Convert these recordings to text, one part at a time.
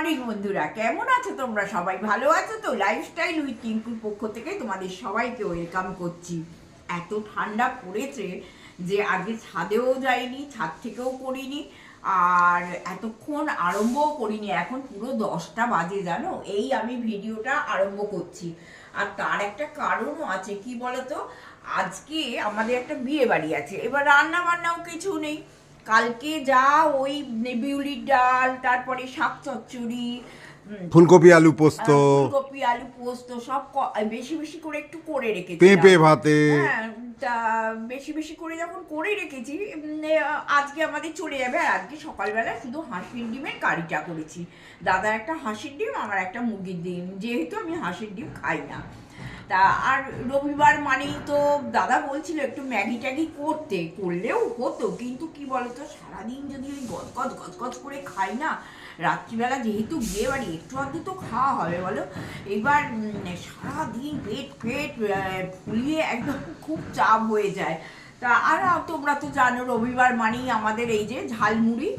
Morning বন্ধুরা, কেমন আছো তোমরা? সবাই ভালো আছো তো? লাইফস্টাইল উইথ টিঙ্কুর পক্ষ থেকে তোমাদের সবাইকে ওয়েলকাম করছি। এত ঠান্ডা পড়েছে যে আগে ছাদেও যাইনি, ছাদ থেকেও করিনি, আর এতক্ষণ আরম্ভও করিনি। এখন পুরো দশটা বাজে, জানো? এই আমি ভিডিওটা আরম্ভ করছি। আর তার একটা কারণও আছে, কি বলতো? আজকে আমাদের একটা বিয়ে বাড়ি আছে। এবার রান্না বান্নাও কিছু নেই। কালকে যা ওই বিউলির ডাল তারপরে শাক চচ্চড়ি ফুলকপি আলু পোস্ত। ফুলকপি আলু পোস্ত সব বেশি বেশি করে একটু করে রেখেছি। পেঁপে ভাতে। হ্যাঁ তা বেশি বেশি করে যখন করে রেখেছি আজকে আমাদের চলে যাবে। আর আজকে সকালবেলা শুধু হাঁসির ডিমের কারিটা করেছি। দাদার একটা হাঁসির ডিম আমার একটা মুরগির ডিম। যেহেতু আমি হাঁসির ডিম খাই না। তা, আর রবিবার মানেই তো দাদা বলছিল একটু ম্যাগি ট্যাগি করতে, করলেও হতো, কিন্তু কি বলতো, সারাদিন যদি ওই গজগজ গজগজ করে খাই না, রাত্রিবেলা যেহেতু বিয়ে বাড়ি, একটু আধটু তো খাওয়া হবে, বলো? এবার সারাদিন পেট পেট ফুলিয়ে একদম খুব চাপ হয়ে যায়। তা, আর তোমরা তো জানো, রবিবার মানেই আমাদের এই যে ঝালমুড়ি।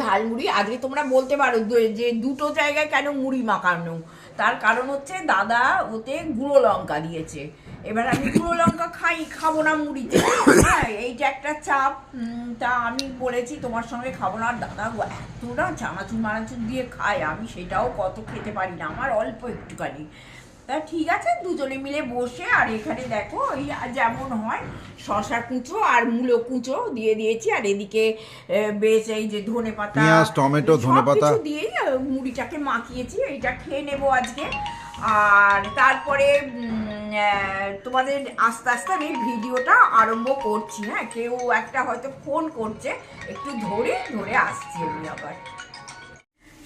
ঝালমুড়ি আজকে তোমরা বলতে পারো যে দুটো জায়গায় কেন মুড়ি মাখানো? তার কারণ হচ্ছে দাদা ওতে গুঁড়ো লঙ্কা দিয়েছে। এবার আমি গুঁড়ো লঙ্কা খাই, খাব না মুড়িতে। হ্যাঁ এইটা একটা চাপ। তা আমি বলেছি তোমার সঙ্গে খাব না। দাদা না চানাচুর মানাচুর দিয়ে খায়, আমি সেটাও কত খেতে পারি না। আমার অল্প একটুখানি। তা ঠিক আছে দুজনে মিলে বসে আর এখানে দেখো ওই যেমন হয় শশা কুচো আর মূলো কুচো দিয়ে দিয়েছি আর এদিকে বেশ এই যে ধনে পাতা টমেটো, ধনেপাতা। দিয়েই আহ, মুড়িটাকে মাখিয়েছি এইটা খেয়ে নেব আজকে। আর তারপরে তোমাদের আস্তে আস্তে আমি ভিডিওটা আরম্ভ করছি হ্যাঁ? কেউ একটা হয়তো ফোন করছে একটু ধরে ধরে আসছি আমি আবার।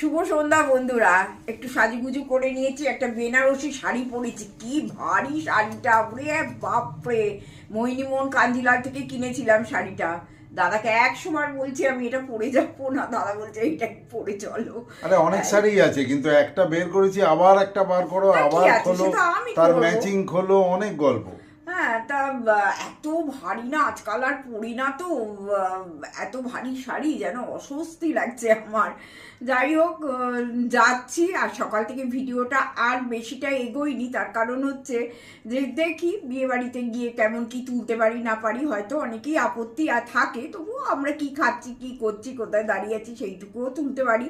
শুভ সন্ধ্যা বন্ধুরা। একটু সাজুগুজু করে নিয়েছি একটা বেনারসি শাড়ি পরেছি। কি ভারী শাড়িটা রে বাপরে! মোহিনীমোহন কাঞ্জিলাল থেকে কিনেছিলাম শাড়িটা। দাদাকে এক সময় বলছি আমি এটা পরে যাব না। দাদা বলছে এটা পরে চলো। আরে অনেক শাড়ি আছে কিন্তু একটা বের করেছি আবার একটা বার করো আবার খোলো তার। ম্যাচিং খোলো অনেক গল্প। হ্যাঁ তা এত ভারী না, আজকাল আর পরি না তো এত ভারী শাড়ি যেন অস্বস্তি লাগছে আমার। যাই হোক যাচ্ছি আর সকাল থেকে ভিডিওটা আর বেশিটা এগোইনি তার কারণ হচ্ছে যে দেখি বিয়ে বাড়িতে গিয়ে কেমন কি তুলতে পারি না পারি, হয়তো অনেকেই আপত্তি আর থাকে, তবুও আমরা কি খাচ্ছি, কি করছি, কোথায় দাঁড়িয়ে আছি সেইটুকুও তুলতে পারি।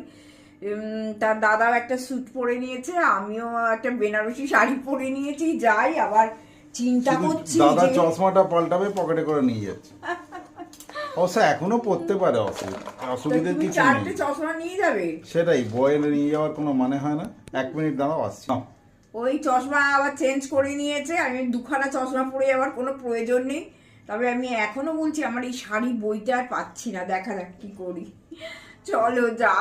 তার দাদাও একটা স্যুট পরে নিয়েছে, আমিও একটা বেনারসি শাড়ি পরে নিয়েছি, যাই, আবার চিন্তা করছি দাদা চশমাটা পাল্টাবে পকেটে করে নিয়ে যাচ্ছে। অবশ্য এখনও পড়তে পারে অসুবিধা কিছু চারটে নেই। চশমা নিয়ে যাবে? সেটাই বয়ে নিয়ে যাওয়ার কোনো মানে হয় না। এক মিনিট দাঁড়াও আসছি। ওই চশমা আবার চেঞ্জ করে নিয়েছে। আমি দুখানা চশমা পরে যাওয়ার কোনো প্রয়োজন নেই। তবে আমি এখনও বলছি আমার এই শাড়ি বইটা আর পাচ্ছি না। দেখা যাক কি করি। চলো যা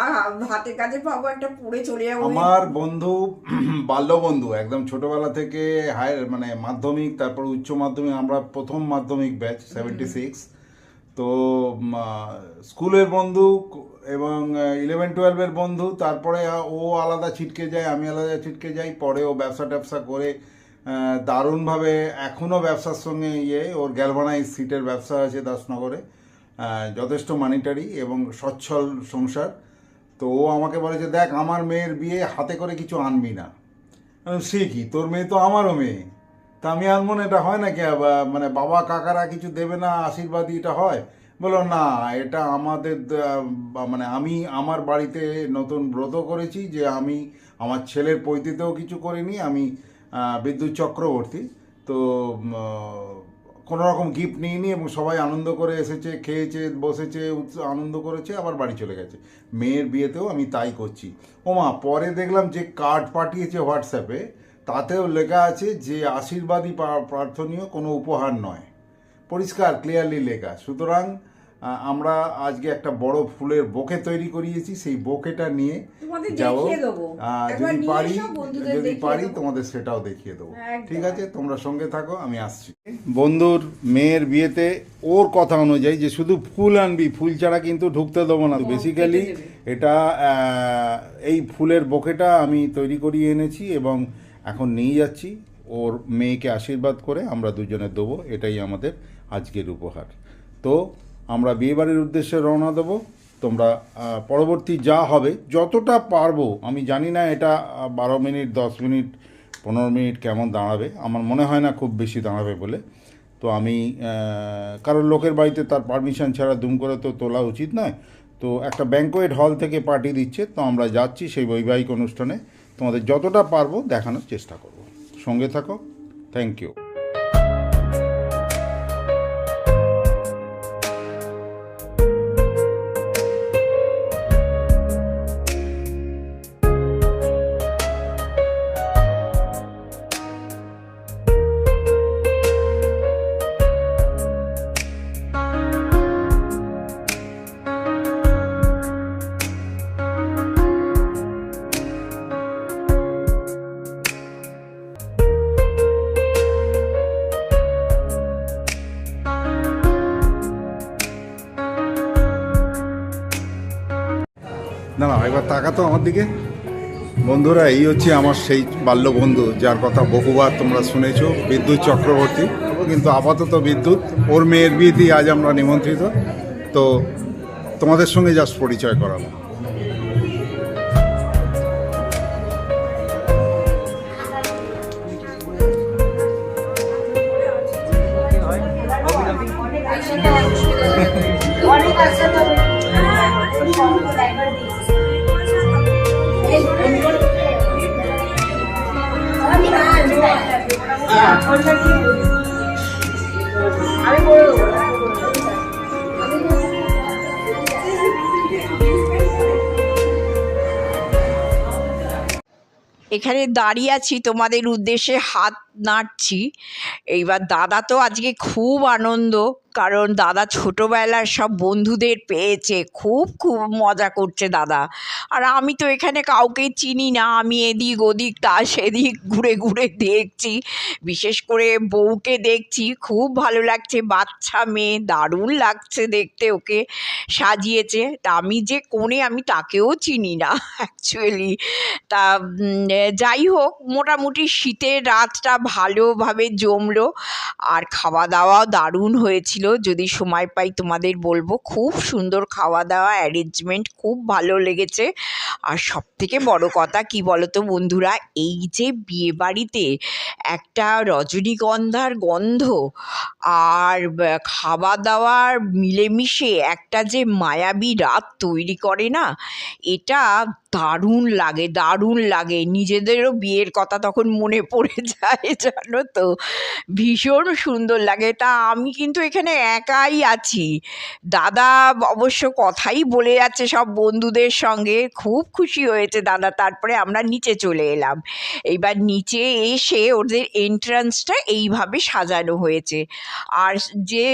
হাতে কাজে পাবো একটা পরে চলে যাব। আমার বন্ধু বাল্য বন্ধু একদম ছোটবেলা থেকে হায়ার মানে মাধ্যমিক তারপর উচ্চ মাধ্যমিক আমরা প্রথম মাধ্যমিক ব্যাচ সেভেন্টি সিক্স তো স্কুলের বন্ধু এবং ইলেভেন টুয়েলভের বন্ধু তারপরে ও আলাদা ছিটকে যায় আমি আলাদা ছিটকে যাই পরে ও ব্যবসা ট্যাবসা করে দারুণভাবে এখনও ব্যবসার সঙ্গে ইয়ে ওর গ্যালভানাইজ সিটের ব্যবসা আছে দাসনগরে। যথেষ্ট মানিটারি এবং সচ্ছল সংসার। তো ও আমাকে বলে যে, দেখ, আমার মেয়ের বিয়ে হাতে করে কিছু আনবি না। সে কি? তোর মেয়ে তো আমারও মেয়ে। তা আমি আনব না, এটা হয় নাকি? আবার মানে বাবা কাকারা কিছু দেবে না আশীর্বাদই এটা হয়? বলো না, এটা আমাদের মানে আমি আমার বাড়িতে নতুন ব্রত করেছি যে, আমি আমার ছেলের পৈতৃতেও কিছু করিনি, আমি বিদ্যুৎ চক্রবর্তী। তো কোনো রকম গিফট নিইনি এবং সবাই আনন্দ করে এসেছে, খেয়েছে, বসেছে আনন্দ করেছে, আবার বাড়ি চলে গেছে। মেয়ের বিয়েতেও আমি তাই করছি। ও মা পরে দেখলাম যে কার্ড পাঠিয়েছে হোয়াটসঅ্যাপে তাতেও লেখা আছে যে আশীর্বাদী প্রার্থনীয় কোনো উপহার নয়। পরিষ্কার ক্লিয়ারলি লেখা। সুতরাং আমরা আজকে একটা বড় ফুলের বোকে তৈরি করিয়েছি সেই বোকেটা নিয়ে যাব যদি পারি যদি পারি তোমাদের সেটাও দেখিয়ে দেবো। ঠিক আছে? তোমরা সঙ্গে থাকো আমি আসছি। বন্ধুর মেয়ের বিয়েতে ওর কথা অনুযায়ী যে শুধু ফুল আনবি ফুল ছাড়া কিন্তু ঢুকতে দেবো না। বেসিক্যালি এটা এই ফুলের বোকেটা আমি তৈরি করিয়ে এনেছি এবং এখন নিয়ে যাচ্ছি। ওর মেয়েকে আশীর্বাদ করে আমরা দুজনে দেবো। এটাই আমাদের আজকের উপহার। তো আমরা বিয়েবাড়ির উদ্দেশ্যে রওনা দেবো। তোমরা পরবর্তী যা হবে, যতটা পারব, আমি জানি না এটা বারো মিনিট, দশ মিনিট, পনেরো মিনিট কেমন দাঁড়াবে। আমার মনে হয় না খুব বেশি দাঁড়াবে বলে। তো আমি কারোর লোকের বাড়িতে তার পারমিশন ছাড়া দুম করে তো তোলা উচিত নয়। তো একটা ব্যাঙ্কোয়েট হল থেকে পার্টি দিচ্ছে, তো আমরা যাচ্ছি সেই বৈবাহিক অনুষ্ঠানে। তোমাদের যতটা পারব দেখানোর চেষ্টা করব। সঙ্গে থাকো। Thank you. এবার তাকাতো আমার দিকে। বন্ধুরা, এই হচ্ছে আমার সেই বাল্য বন্ধু যার কথা বহুবার তোমরা শুনেছো, বিদ্যুৎ চক্রবর্তী। কিন্তু আপাতত বিদ্যুৎ, ওর মেয়ের বিয়েতেই আজ আমরা নিমন্ত্রিত। তো তোমাদের সঙ্গে জাস্ট পরিচয় করাবো। এখানে দাঁড়িয়ে আছি তোমাদের উদ্দেশ্যে হাত নাড়ছি। এইবার দাদা তো আজকে খুব আনন্দ। কারণ দাদা ছোটোবেলার সব বন্ধুদের পেয়েছে। খুব খুব মজা করছে দাদা। আর আমি তো এখানে কাউকে চিনি না। আমি এদিক ওদিক, তা সেদিক, ঘুরে ঘুরে দেখছি। বিশেষ করে বউকে দেখছি। খুব ভালো লাগছে। বাচ্চা মেয়ে, দারুণ লাগছে দেখতে ওকে সাজিয়েছে। তা আমি যে কোণে, আমি তাকেও চিনি না অ্যাকচুয়ালি তা যাই হোক, মোটামুটি শীতের রাতটা ভালোভাবে জমলো। আর খাওয়া দাওয়াও দারুণ হয়েছিল। যদি সময় পাই তোমাদের বলব। খুব সুন্দর খাওয়া দাওয়া অ্যারেঞ্জমেন্ট খুব ভালো লেগেছে। আর সব থেকে বড় কথা কি বলতো বন্ধুরা, এই যে বিয়ে বাড়িতে একটা রজনীগন্ধার গন্ধ আর খাওয়া দাওয়ার মিলেমিশে একটা যে মায়াবী রাত তৈরি করে না, এটা দারুণ লাগে দারুণ লাগে। নিজেদেরও বিয়ের কথা তখন মনে পড়ে যায়, জানো তো? ভীষণ সুন্দর লাগে। তা আমি কিন্তু এখানে একাই আছি। দাদা অবশ্য কথাই বলে যাচ্ছে সব বন্ধুদের সঙ্গে। খুব খুশি হয়েছে দাদা। তারপরে আমরা নিচে চলে এলাম। এইবার নিচে এসে ওদের এন্ট্রান্সটা এইভাবে সাজানো হয়েছে। আর যে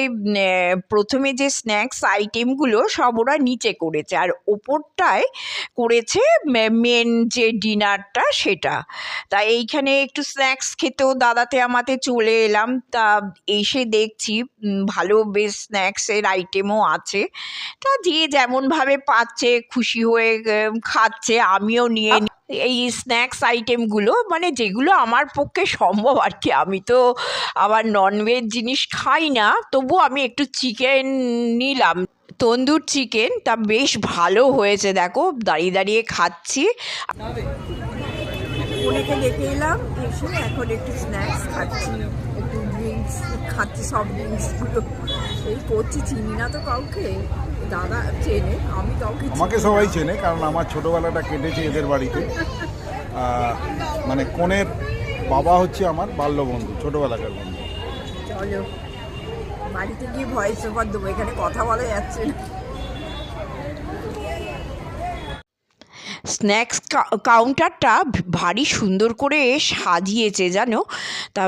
প্রথমে যে স্ন্যাক্স আইটেমগুলো সব ওরা নিচে করেছে। আর ওপরটায় করেছে মেন যে ডিনারটা সেটা। তা এইখানে একটু স্ন্যাক্স খেতেও দাদাতে আমাতে চলে এলাম। তা এসে দেখছি ভালো বেশ স্ন্যাক্সের আইটেমও আছে। তা যে যেমনভাবে পাচ্ছে খুশি হয়ে খাচ্ছে আমিও নিয়ে এই স্ন্যাক্স আইটেমগুলো মানে যেগুলো আমার পক্ষে সম্ভব আর কি। আমি তো আবার ননভেজ জিনিস খাই না তবু আমি একটু চিকেন নিলাম। তন্দুর চিকেন তা বেশ ভালো হয়েছে দেখো দাঁড়িয়ে দাঁড়িয়ে খাচ্ছি। অনেকে ডেকে এলাম এসে এখন একটু স্ন্যাক্স খাচ্ছি একটু ড্রিঙ্কস খাচ্ছি সব ড্রিঙ্কসগুলো এই করছি চিনি না তো কাউকে দাদা চেনে আমি কাউকে আমাকে সবাই চেনে কারণ আমার ছোটোবেলাটা কেটেছে এদের বাড়িতে। মানে কনের বাবা হচ্ছে আমার বাল্য বন্ধু ছোটোবেলাকার বন্ধু। চলো বাড়িতে গিয়ে ভয়েস ওভার দেবো এখানে কথা বলা যাচ্ছে না। স্ন্যাক্স কাউন্টারটা ভারী সুন্দর করে সাজিয়েছে, জানো? তা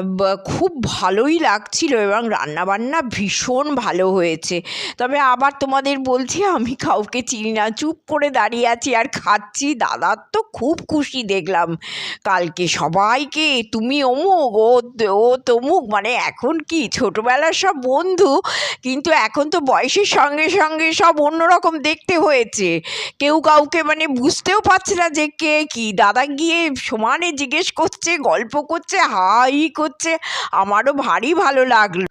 খুব ভালোই লাগছিল এবং রান্নাবান্না ভীষণ ভালো হয়েছে। তবে আবার তোমাদের বলছি, আমি কাউকে চিনি না, চুপ করে দাঁড়িয়ে আছি আর খাচ্ছি। দাদার তো খুব খুশি দেখলাম। কালকে সবাইকে, তুমি অমুক, ও ও তমুক মানে এখন কি, ছোটোবেলার সব বন্ধু, কিন্তু এখন তো বয়সের সঙ্গে সঙ্গে সব অন্যরকম দেখতে হয়েছে। কেউ কাউকে মানে বুঝতেও পারছে না যে কে কি? দাদা গিয়ে সমানে জিজ্ঞেস করছে, গল্প করছে, হাই করছে। আমারও ভারী ভালো লাগল।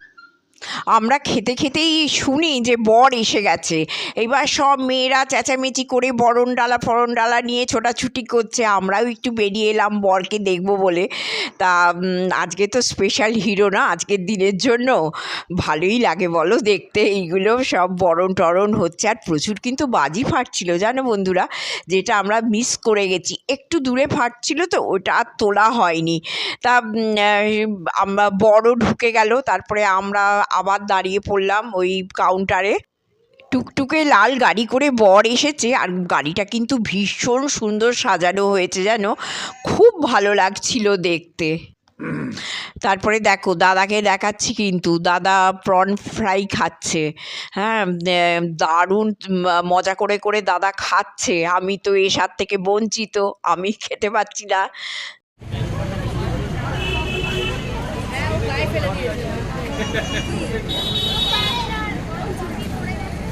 আমরা খেতে খেতেই শুনি যে বর এসে গেছে। এবার সব মেয়েরা চেঁচামেচি করে বরণ ডালা ফরণ ডালা নিয়ে ছোটাছুটি করছে। আমরাও একটু বেরিয়ে এলাম বরকে দেখব বলে। তা আজকে তো স্পেশাল হিরো না, আজকের দিনের জন্য। ভালোই লাগে বলো, দেখতে এইগুলো সব বরণ টরণ হচ্ছে। আর প্রচুর কিন্তু বাজি ফাটছিল, জানো বন্ধুরা? যেটা আমরা মিস করে গেছি। একটু দূরে ফাটছিল তো, ওটা আর তোলা হয়নি। তা আমরা বড় ঢুকে গেল, তারপরে আমরা আবার দাঁড়িয়ে পড়লাম ওই কাউন্টারে টুকটুকে লাল গাড়ি করে বর এসেছে আর গাড়িটা কিন্তু ভীষণ সুন্দর সাজানো হয়েছে যেন খুব ভালো লাগছিল দেখতে। তারপরে দেখো, দাদাকে দেখাচ্ছি কিন্তু, দাদা প্রন ফ্রাই খাচ্ছে। হ্যাঁ দারুণ মজা করে করে দাদা খাচ্ছে। আমি তো এ থেকে বঞ্চিত, আমি খেতে পাচ্ছি না।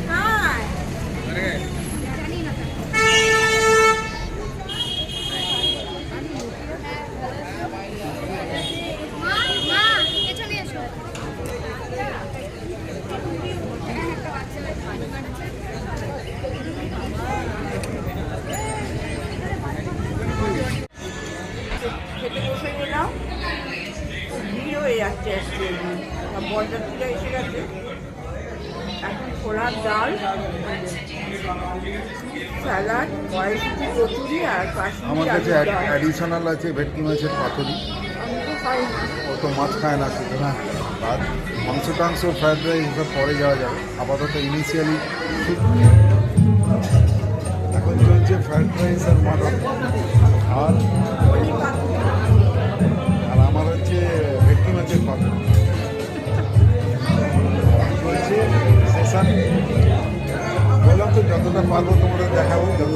हाँ ডাল স্যালাড কড়াইশুটি কচুরি আর আমার কাছে অ্যাডিশনাল আছে ভেটকি মাছের পাতুরি। না ও তো মাছ খায় না সুতরাং আর মাংস টাংস ফ্রাইড রাইস এসব পরে যাওয়া যাবে। আপাতত ইনিশিয়ালি এখন চলছে ফ্রাইড রাইস আর মাটন। আর আর যতটা পারব তোমাদের দেখাবো যত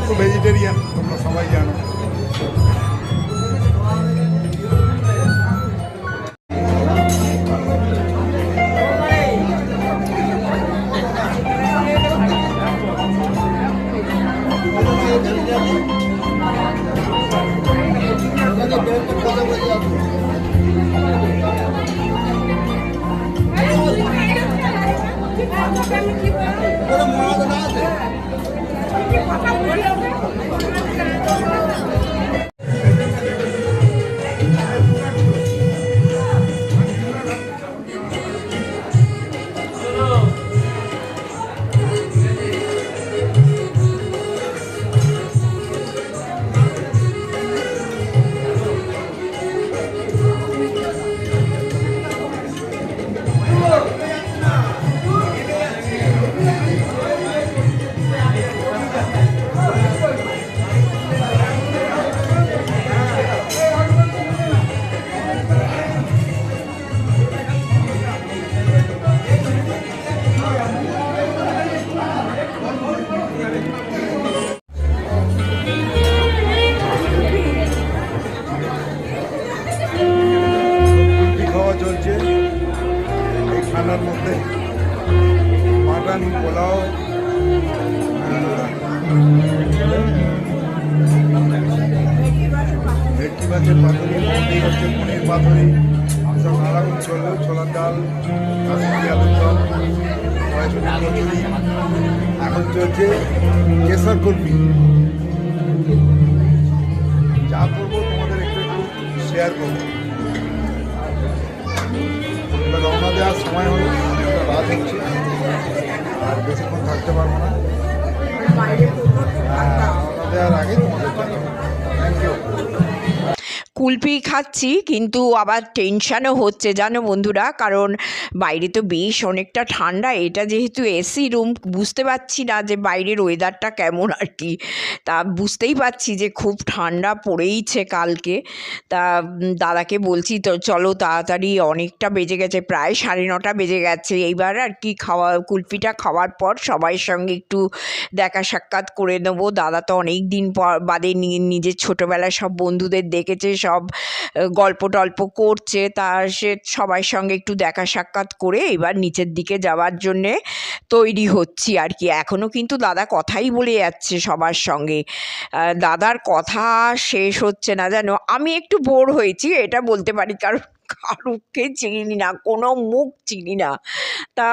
তো ভেজিটেরিয়ান তোমরা সবাই জানো কুলফি খাওয়া চলছে। এই ঠান্ডার মধ্যে মাটন, পোলাও, ভেটকি মাছের পাতুরি পনির হচ্ছে পনির পাতুরি এসব নানারকম চলল ছোলার ডাল এখন চলছে কেশর কুলফি। যা করব তোমাদের একটু একটু শেয়ার করব। এবার সময় হলো রাত হচ্ছে আর বেশিক্ষণ থাকতে পারব না। হ্যাঁ, দেওয়ার আগে। তোমাদের থ্যাংক ইউ কুলপি খাচ্ছি, কিন্তু আবার টেনশানও হচ্ছে, জানো বন্ধুরা? কারণ বাইরে তো বেশ অনেকটা ঠান্ডা, এটা যেহেতু এসি রুম বুঝতে পারছি না যে বাইরের ওয়েদারটা কেমন আর কি। তা বুঝতেই পারছি যে খুব ঠান্ডা পড়েইছে কালকে। তা দাদাকে বলছি, তো চলো তাড়াতাড়ি অনেকটা বেজে গেছে, প্রায় সাড়ে নটা বেজে গেছে। এইবার আর কি খাওয়া কুলপিটা খাওয়ার পর সবার সঙ্গে একটু দেখা সাক্ষাৎ করে নেব। দাদা তো অনেক দিন পর, বাদে নিজের ছোটোবেলায় সব বন্ধুদের দেখেছে, সব আহ, গল্প টল্প করছে তা সে সবাই সঙ্গে একটু দেখা সাক্ষাৎ করে এবার নিচের দিকে যাওয়ার জন্যে তৈরি হচ্ছি আর কি। এখনও কিন্তু দাদা কথাই বলে যাচ্ছে সবার সঙ্গে। দাদার কথা শেষ হচ্ছে না জানো? আমি একটু বোর হয়েছি এটা বলতে পারি কারণ কারুকে চিনি না, কোনো মুখ চিনি না। তা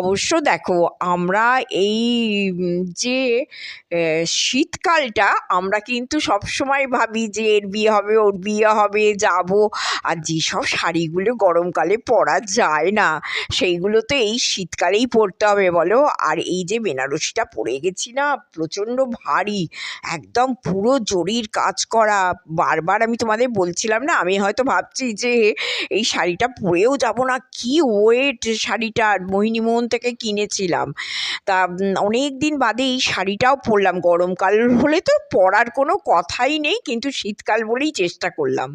অবশ্য দেখো, আমরা এই যে শীতকালটা আমরা কিন্তু সবসময় ভাবি যে, এর বিয়ে হবে, ওর বিয়ে হবে, যাব। আর যেসব শাড়িগুলো গরমকালে পরা যায় না, সেইগুলো তো এই শীতকালেই পরতে হবে বলো। আর এই যে, বেনারসিটা পরে গেছি না, প্রচণ্ড ভারী, একদম পুরো জরির কাজ করা। বারবার আমি তোমাদের বলছিলাম না, আমি হয়তো ভাবছি যে এই শাড়িটা পরেও যাব না, কি ওয়েট শাড়িটার মোহিনীমোহন থেকে কিনেছিলাম। তা অনেক দিন বাদে এই শাড়িটাও পরলাম, গরমকাল হলে তো পরার কোনো কথাই নেই, কিন্তু শীতকাল বলেই চেষ্টা করলাম।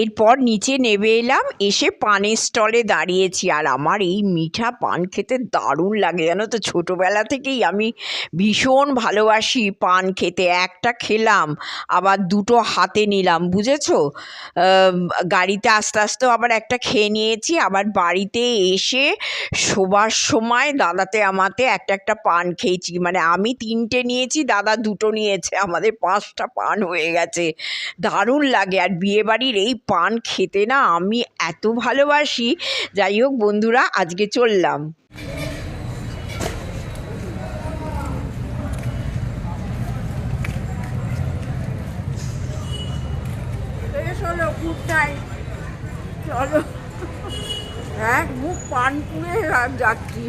এরপর নিচে নেমে এলাম, এসে পানের স্টলে দাঁড়িয়েছি। আর আমার এই মিঠা পান খেতে দারুণ লাগে, জানো তো? ছোটোবেলা থেকেই আমি ভীষণ ভালোবাসি পান খেতে। একটা খেলাম, আবার দুটো হাতে নিলাম, বুঝেছ? গাড়িতে আস্তে আস্তেও আবার একটা খেয়ে নিয়েছি। আবার বাড়িতে এসে শোবার সময় দাদাতে আমাতে একটা একটা পান খেয়েছি। মানে আমি তিনটে নিয়েছি, দাদা দুটো নিয়েছে। আমাদের পাঁচটা পান হয়ে গেছে। দারুণ লাগে। আর বিয়েবাড়ির এই পান খেতে না আমি এত ভালোবাসি। যাই হোক বন্ধুরা, আজকে চললাম। চলো এক মুখ পান পুড়ে যাচ্ছি।